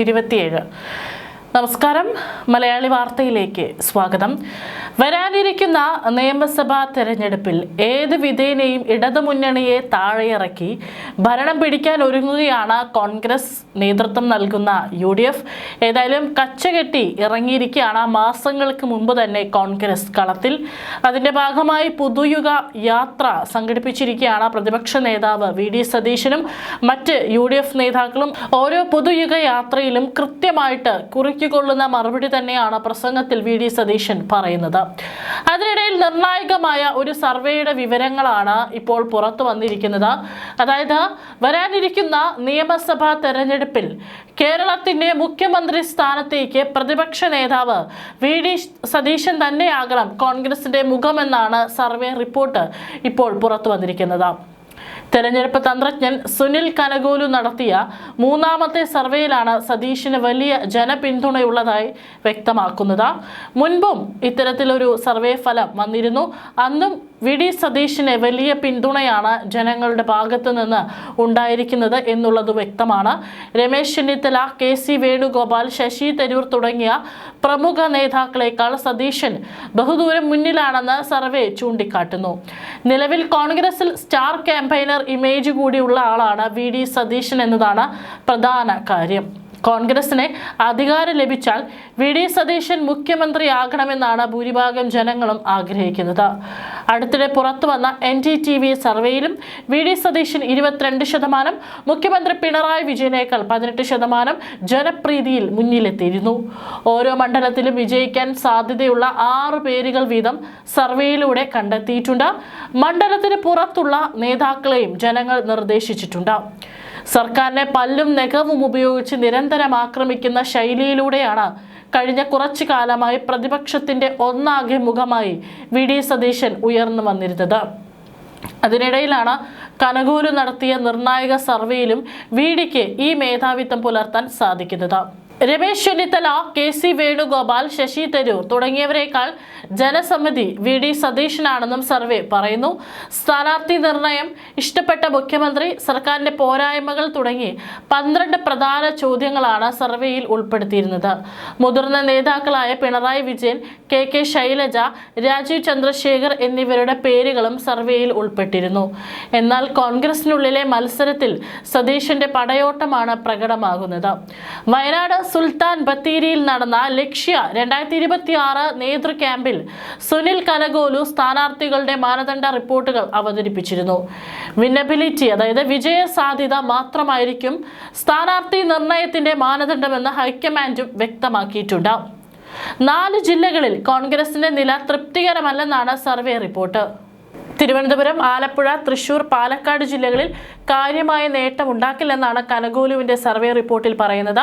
ഇരുപത്തിയേഴ്. നമസ്കാരം. മലയാളി വാർത്തയിലേക്ക് സ്വാഗതം. വരാനിരിക്കുന്ന നിയമസഭാ തെരഞ്ഞെടുപ്പിൽ ഏത് വിധേനയും ഇടതുമുന്നണിയെ താഴെയിറക്കി ഭരണം പിടിക്കാൻ ഒരുങ്ങുകയാണ് കോൺഗ്രസ്. നേതൃത്വം നൽകുന്ന യു ഡി എഫ് ഏതായാലും കച്ചകെട്ടി ഇറങ്ങിയിരിക്കുകയാണ്. മാസങ്ങൾക്ക് മുമ്പ് തന്നെ കോൺഗ്രസ് കളത്തിൽ. അതിന്റെ ഭാഗമായി പുതുയുഗ യാത്ര സംഘടിപ്പിച്ചിരിക്കുകയാണ് പ്രതിപക്ഷ നേതാവ് വി ഡി സതീശനും മറ്റ് യു നേതാക്കളും. ഓരോ പുതുയുഗ യാത്രയിലും കൃത്യമായിട്ട് കുറിക്കൊള്ളുന്ന മറുപടി തന്നെയാണ് പ്രസംഗത്തിൽ വി ഡി സതീശൻ പറയുന്നത്. അതിനിടയിൽ നിർണായകമായ ഒരു സർവേയുടെ വിവരങ്ങളാണ് ഇപ്പോൾ പുറത്തു വന്നിരിക്കുന്നത്. അതായത് വരാനിരിക്കുന്ന നിയമസഭാ തെരഞ്ഞെടുപ്പിൽ കേരളത്തിന്റെ മുഖ്യമന്ത്രി സ്ഥാനത്തേക്ക് പ്രതിപക്ഷ നേതാവ് വി ഡി സതീശൻ തന്നെയാകണം കോൺഗ്രസിന്റെ മുഖമെന്നാണ് സർവേ റിപ്പോർട്ട് ഇപ്പോൾ പുറത്തു വന്നിരിക്കുന്നത്. തെരഞ്ഞെടുപ്പ് തന്ത്രജ്ഞൻ സുനിൽ കനഗോലു നടത്തിയ മൂന്നാമത്തെ സർവേയിലാണ് സതീഷിന് വലിയ ജനപിന്തുണയുള്ളതായി വ്യക്തമാക്കുന്നത്. മുൻപും ഇത്തരത്തിലൊരു സർവേ ഫലം വന്നിരുന്നു. അന്നും വി ഡി സതീഷിന് വലിയ പിന്തുണയാണ് ജനങ്ങളുടെ ഭാഗത്തു നിന്ന് ഉണ്ടായിരിക്കുന്നത് എന്നുള്ളത് വ്യക്തമാണ്. രമേശ് ചെന്നിത്തല കെ സി വേണുഗോപാൽ ശശി തരൂർ തുടങ്ങിയ പ്രമുഖ നേതാക്കളെക്കാൾ സതീശൻ ബഹുദൂരം മുന്നിലാണെന്ന് സർവേ ചൂണ്ടിക്കാട്ടുന്നു. നിലവിൽ കോൺഗ്രസിൽ സ്റ്റാർ ക്യാമ്പയിനർ ഇമേജ് കൂടിയുള്ള ആളാണ് വി ഡി സതീശൻ എന്നതാണ് പ്രധാന കാര്യം. കോൺഗ്രസിന് അധികാരം ലഭിച്ചാൽ വി. ഡി. സതീശൻ മുഖ്യമന്ത്രിയാകണമെന്നാണ് ഭൂരിഭാഗം ജനങ്ങളും ആഗ്രഹിക്കുന്നത്. അടുത്തിടെ പുറത്തുവന്ന എൻ. D T. വി. സർവേയിലും വി. ഡി. സതീശൻ ഇരുപത്തിരണ്ട് ശതമാനം മുഖ്യമന്ത്രി പിണറായി വിജയനേക്കാൾ പതിനെട്ട് ശതമാനം ജനപ്രീതിയിൽ മുന്നിലെത്തിയിരുന്നു. ഓരോ മണ്ഡലത്തിലും വിജയിക്കാൻ സാധ്യതയുള്ള ആറ് പേരുകൾ വീതം സർവേയിലൂടെ കണ്ടെത്തിയിട്ടുണ്ട്. മണ്ഡലത്തിന് പുറത്തുള്ള നേതാക്കളെയും ജനങ്ങൾ നിർദ്ദേശിച്ചിട്ടുണ്ട്. സർക്കാരിനെ പല്ലും നഖവും ഉപയോഗിച്ച് നിരന്തരം ആക്രമിക്കുന്ന ശൈലിയിലൂടെയാണ് കഴിഞ്ഞ കുറച്ചു കാലമായി പ്രതിപക്ഷത്തിന്റെ ഒന്നാകെ മുഖമായി വി ഡി സതീശൻ ഉയർന്നു വന്നിരുന്നത്. അതിനിടയിലാണ് കനകൂലു നടത്തിയ നിർണായക സർവേയിലും വി ഡിക്ക് ഈ മേധാവിത്വം പുലർത്താൻ സാധിക്കുന്നത്. രമേശ് ചെന്നിത്തല കെ സി വേണുഗോപാൽ ശശി തരൂർ തുടങ്ങിയവരെക്കാൾ ജനസമിതി വി ഡി സതീശനാണെന്നും സർവേ പറയുന്നു. സ്ഥാനാർത്ഥി നിർണയം ഇഷ്ടപ്പെട്ട മുഖ്യമന്ത്രി സർക്കാരിന്റെ പോരായ്മകൾ തുടങ്ങി പന്ത്രണ്ട് പ്രധാന ചോദ്യങ്ങളാണ് സർവേയിൽ ഉൾപ്പെടുത്തിയിരുന്നത്. മുതിർന്ന നേതാക്കളായ പിണറായി വിജയൻ കെ കെ ശൈലജ രാജീവ് ചന്ദ്രശേഖർ എന്നിവരുടെ പേരുകളും സർവേയിൽ ഉൾപ്പെട്ടിരുന്നു. എന്നാൽ കോൺഗ്രസിനുള്ളിലെ മത്സരത്തിൽ സതീശന്റെ പടയോട്ടമാണ് പ്രകടമാകുന്നത്. വയനാട് സുൽത്താൻ ബത്തേരിയിൽ നടന്ന ലക്ഷ്യ രണ്ടായിരത്തി ഇരുപത്തി ആറ് നേതൃ ക്യാമ്പിൽ സുനിൽ കലഗോലു സ്ഥാനാർത്ഥികളുടെ മാനദണ്ഡ റിപ്പോർട്ടുകൾ അവതരിപ്പിച്ചിരുന്നു. വിന്നബിലിറ്റി അതായത് വിജയ സാധ്യത മാത്രമായിരിക്കും സ്ഥാനാർത്ഥി നിർണയത്തിന്റെ മാനദണ്ഡമെന്ന് ഹൈക്കമാൻഡും വ്യക്തമാക്കിയിട്ടുണ്ട്. നാല് ജില്ലകളിൽ കോൺഗ്രസിന്റെ നില തൃപ്തികരമല്ലെന്നാണ് സർവേ റിപ്പോർട്ട്. തിരുവനന്തപുരം ആലപ്പുഴ തൃശൂർ പാലക്കാട് ജില്ലകളിൽ കാര്യമായ നേട്ടമുണ്ടാക്കില്ലെന്നാണ് കനകൂലുവിന്റെ സർവേ റിപ്പോർട്ടിൽ പറയുന്നത്.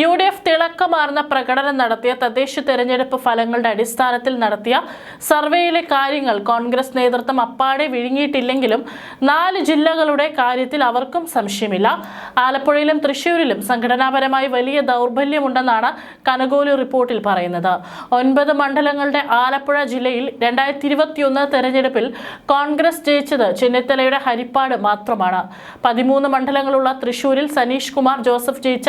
യു ഡി എഫ് തിളക്കമാർന്ന പ്രകടനം നടത്തിയ തദ്ദേശ തെരഞ്ഞെടുപ്പ് ഫലങ്ങളുടെ അടിസ്ഥാനത്തിൽ നടത്തിയ സർവേയിലെ കാര്യങ്ങൾ കോൺഗ്രസ് നേതൃത്വം അപ്പാടെ വിഴുങ്ങിയിട്ടില്ലെങ്കിലും നാല് ജില്ലകളുടെ കാര്യത്തിൽ അവർക്കും സംശയമില്ല. ആലപ്പുഴയിലും തൃശൂരിലും സംഘടനാപരമായി വലിയ ദൗർബല്യമുണ്ടെന്നാണ് കനകോലു റിപ്പോർട്ടിൽ പറയുന്നത്. ഒൻപത് മണ്ഡലങ്ങളുടെ ആലപ്പുഴ ജില്ലയിൽ രണ്ടായിരത്തി ഇരുപത്തിയൊന്ന് തെരഞ്ഞെടുപ്പിൽ കോൺഗ്രസ് ജയിച്ചത് ചെന്നിത്തലയുടെ ഹരിപ്പാട് മാത്രമാണ്. പതിമൂന്ന് മണ്ഡലങ്ങളുള്ള തൃശൂരിൽ സനീഷ് കുമാർ ജോസഫ് ജയിച്ച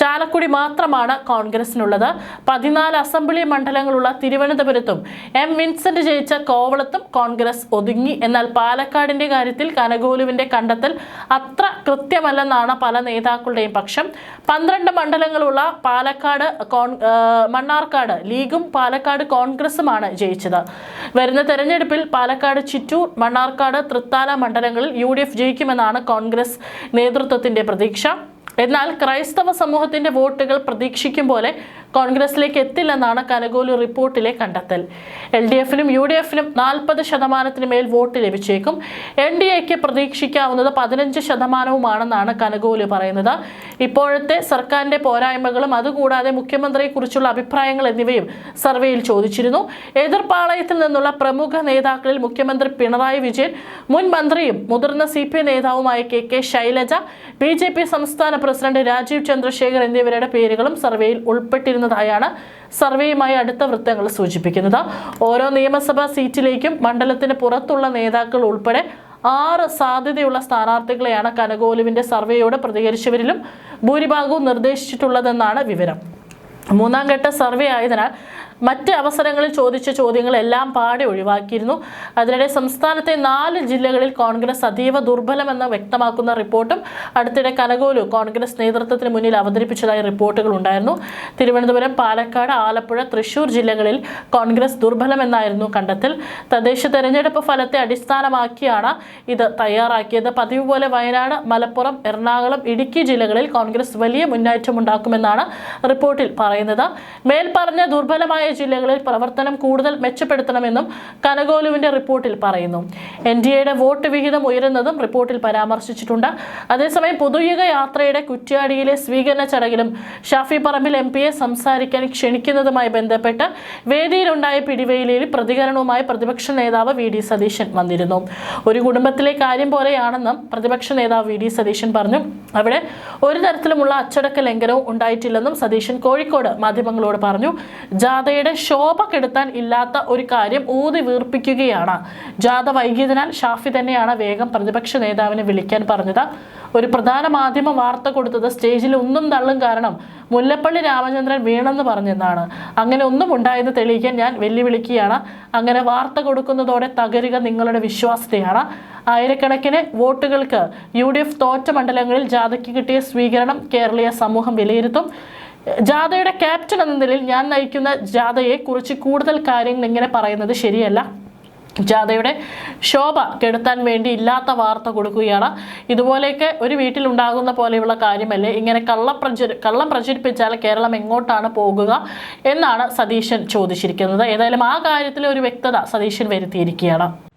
ചാലക്കുടി മാത്രമാണ് കോൺഗ്രസിനുള്ളത്. പതിനാല് അസംബ്ലി മണ്ഡലങ്ങളുള്ള തിരുവനന്തപുരത്തും എം വിൻസെന്റ് ജയിച്ച കോവളത്തും കോൺഗ്രസ് ഒതുങ്ങി. എന്നാൽ പാലക്കാടിന്റെ കാര്യത്തിൽ കനകോലുവിന്റെ കണ്ടെത്തൽ അത്ര കൃത്യമല്ലെന്നാണ് പല നേതാക്കളുടെയും പക്ഷം. പന്ത്രണ്ട് മണ്ഡലങ്ങളുള്ള പാലക്കാട് കോൺ മണ്ണാർക്കാട് ലീഗും പാലക്കാട് കോൺഗ്രസുമാണ് ജയിച്ചത്. വരുന്ന തെരഞ്ഞെടുപ്പിൽ പാലക്കാട് ചിറ്റൂർ മണ്ണാർക്കാട് തൃത്താല മണ്ഡലങ്ങളിൽ യു ഡി എഫ് ജയിക്കുമെന്നാണ് കോൺഗ്രസ് നേതൃത്വത്തിന്റെ പ്രതീക്ഷ. എന്നാൽ ക്രൈസ്തവ സമൂഹത്തിന്റെ വോട്ടുകൾ പ്രതീക്ഷിക്കും പോലെ കോൺഗ്രസിലേക്ക് എത്തില്ലെന്നാണ് കനകോലി റിപ്പോർട്ടിലെ കണ്ടെത്തൽ. എൽ ഡി എഫിനും യു ഡി എഫിനും നാൽപ്പത് ശതമാനത്തിന് മേൽ വോട്ട് ലഭിച്ചേക്കും. എൻ ഡി എക്ക് പ്രതീക്ഷിക്കാവുന്നത് പതിനഞ്ച് ശതമാനവുമാണെന്നാണ് കനകോലി പറയുന്നത്. ഇപ്പോഴത്തെ സർക്കാരിന്റെ പോരായ്മകളും അതുകൂടാതെ മുഖ്യമന്ത്രിയെക്കുറിച്ചുള്ള അഭിപ്രായങ്ങൾ എന്നിവയും സർവേയിൽ ചോദിച്ചിരുന്നു. എതിർപ്പാളയത്തിൽ നിന്നുള്ള പ്രമുഖ നേതാക്കളിൽ മുഖ്യമന്ത്രി പിണറായി വിജയൻ മുൻ മന്ത്രിയും മുതിർന്ന സി പി നേതാവുമായ K K Shailaja B J P സംസ്ഥാന പ്രസിഡന്റ് രാജീവ് ചന്ദ്രശേഖർ എന്നിവരുടെ പേരുകളും സർവേയിൽ ഉൾപ്പെട്ടിരുന്നതായാണ് സർവേയുമായി അടുത്ത വൃത്തങ്ങൾ സൂചിപ്പിക്കുന്നത്. ഓരോ നിയമസഭാ സീറ്റിലേക്കും മണ്ഡലത്തിന് പുറത്തുള്ള നേതാക്കൾ ഉൾപ്പെടെ ആറ് സാധ്യതയുള്ള സ്ഥാനാർത്ഥികളെയാണ് കനകോലുവിന്റെ സർവേയോട് പ്രതികരിച്ചവരിലും ഭൂരിഭാഗവും നിർദ്ദേശിച്ചിട്ടുള്ളതെന്നാണ് വിവരം. മൂന്നാം ഘട്ട സർവേ ആയതിനാൽ മറ്റ് അവസരങ്ങളിൽ ചോദിച്ച ചോദ്യങ്ങളെല്ലാം പാടെ ഒഴിവാക്കിയിരുന്നു. അതിനിടെ സംസ്ഥാനത്തെ നാല് ജില്ലകളിൽ കോൺഗ്രസ് അതീവ ദുർബലമെന്ന് വ്യക്തമാക്കുന്ന റിപ്പോർട്ടും അടുത്തിടെ കനകോലു കോൺഗ്രസ് നേതൃത്വത്തിന് മുന്നിൽ അവതരിപ്പിച്ചതായി റിപ്പോർട്ടുകൾ ഉണ്ടായിരുന്നു. തിരുവനന്തപുരം പാലക്കാട് ആലപ്പുഴ തൃശൂർ ജില്ലകളിൽ കോൺഗ്രസ് ദുർബലമെന്നായിരുന്നു കണ്ടെത്തൽ. തദ്ദേശ തെരഞ്ഞെടുപ്പ് ഫലത്തെ അടിസ്ഥാനമാക്കിയാണ് ഇത് തയ്യാറാക്കിയത്. പതിവ് പോലെ വയനാട് മലപ്പുറം എറണാകുളം ഇടുക്കി ജില്ലകളിൽ കോൺഗ്രസ് വലിയ മുന്നേറ്റം ഉണ്ടാക്കുമെന്നാണ് റിപ്പോർട്ടിൽ പറയുന്നത്. മേൽപ്പറഞ്ഞ ദുർബലമായ ജില്ലകളിൽ പ്രവർത്തനം കൂടുതൽ മെച്ചപ്പെടുത്തണമെന്നും കനകോലുവിന്റെ റിപ്പോർട്ടിൽ പറയുന്നു. എൻ ഡി എയുടെ വോട്ട് വിഹിതം ഉയരുന്നതും റിപ്പോർട്ടിൽ പരാമർശിച്ചിട്ടുണ്ട്. അതേസമയം പൊതുയുഗ യാത്രയുടെ കുറ്റ്യാടിയിലെ സ്വീകരണ ചടങ്ങിലും ഷാഫി പറമ്പിൽ എം പിയെ സംസാരിക്കാൻ ക്ഷണിക്കുന്നതുമായി ബന്ധപ്പെട്ട് വേദിയിലുണ്ടായ പിടിവേലിയിൽ പ്രതികരണവുമായി പ്രതിപക്ഷ നേതാവ് വി ഡി സതീശൻ വന്നിരുന്നു. ഒരു കുടുംബത്തിലെ കാര്യം പോലെയാണെന്നും പ്രതിപക്ഷ നേതാവ് വി ഡി സതീശൻ പറഞ്ഞു. അവിടെ ഒരു തരത്തിലുമുള്ള അച്ചടക്ക ലംഘനവും ഉണ്ടായിട്ടില്ലെന്നും സതീശൻ കോഴിക്കോട് മാധ്യമങ്ങളോട് പറഞ്ഞു. ജാഥയുടെ ശോഭ കെടുത്താൻ ഇല്ലാത്ത ഒരു കാര്യം ഊതി വീർപ്പിക്കുകയാണ്. ജാഥ വൈകിയതിനാൽ ഷാഫി തന്നെയാണ് വേഗം പ്രതിപക്ഷ നേതാവിനെ വിളിക്കാൻ പറഞ്ഞത്. ഒരു പ്രധാന മാധ്യമ വാർത്ത കൊടുത്തത് സ്റ്റേജിൽ ഒന്നും തള്ളും കാരണം മുല്ലപ്പള്ളി രാമചന്ദ്രൻ വീണെന്ന് പറഞ്ഞെന്നാണ്. അങ്ങനെ ഒന്നും ഉണ്ടായെന്ന് തെളിയിക്കാൻ ഞാൻ വെല്ലുവിളിക്കുകയാണ്. അങ്ങനെ വാർത്ത കൊടുക്കുന്നതോടെ തകരുക നിങ്ങളുടെ വിശ്വാസ്യതയാണ്. ആയിരക്കണക്കിന് വോട്ടുകൾക്ക് യു ഡി എഫ് തോറ്റ മണ്ഡലങ്ങളിൽ ജാഥയ്ക്ക് കിട്ടിയ സ്വീകരണം കേരളീയ സമൂഹം വിലയിരുത്തും. ജാഥയുടെ ക്യാപ്റ്റൻ എന്ന നിലയിൽ ഞാൻ നയിക്കുന്ന ജാഥയെ കുറിച്ച് കൂടുതൽ കാര്യങ്ങൾ ഇങ്ങനെ പറയുന്നത് ശരിയല്ല. ജാഥയുടെ ശോഭ കെടുത്താൻ വേണ്ടി ഇല്ലാത്ത വാർത്ത കൊടുക്കുകയാണ്. ഇതുപോലെയൊക്കെ ഒരു വീട്ടിലുണ്ടാകുന്ന പോലെയുള്ള കാര്യമല്ലേ? ഇങ്ങനെ കള്ള പ്രചരി കള്ളം പ്രചരിപ്പിച്ചാൽ കേരളം എങ്ങോട്ടാണ് പോകുക എന്നാണ് സതീശൻ ചോദിച്ചിരിക്കുന്നത്. ഏതായാലും ആ കാര്യത്തിൽ ഒരു വ്യക്തത സതീശൻ വരുത്തിയിരിക്കുകയാണ്.